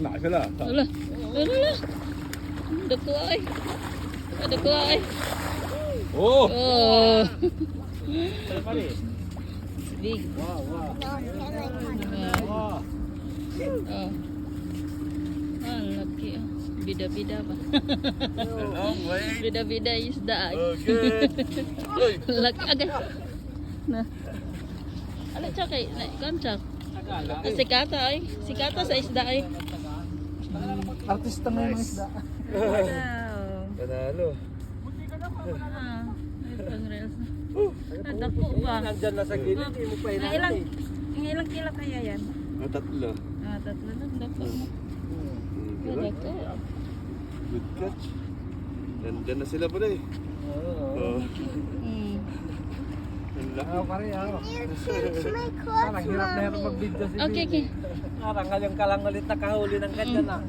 na sila. Wala. Wala na. Dako ay. Dako ay. Oh! Oh. Big. Wow, wow. Oh. Oh. Ah, laki. Bida-bida ba? Long way. Bida-bida isda ay. Okay. Uy! Laki agad. Na. Ano kay? Na, kan siya? Ah, Sikata ay. Sikata sa isda ay. Artista ngayon ng isda. Wow. Panalo. Ah, may pang-reels na. Ah, Dako ba? Nandyan na sa gilid, hindi mo pa Ang ilang, ang ilang kilo kaya yan? Ah, tatlo. Ah, tatlo lang. Dako mo. Hmm, Ah, good. Dako. Good catch. Nandyan na sila pala eh. Oo. Oh, Hmm. ang laki. Ako pare, ako. Parang hirap na hirap mag-video si Okay, okay. Parang ngayon ka lang ulit nakahuli ng ganyan ah.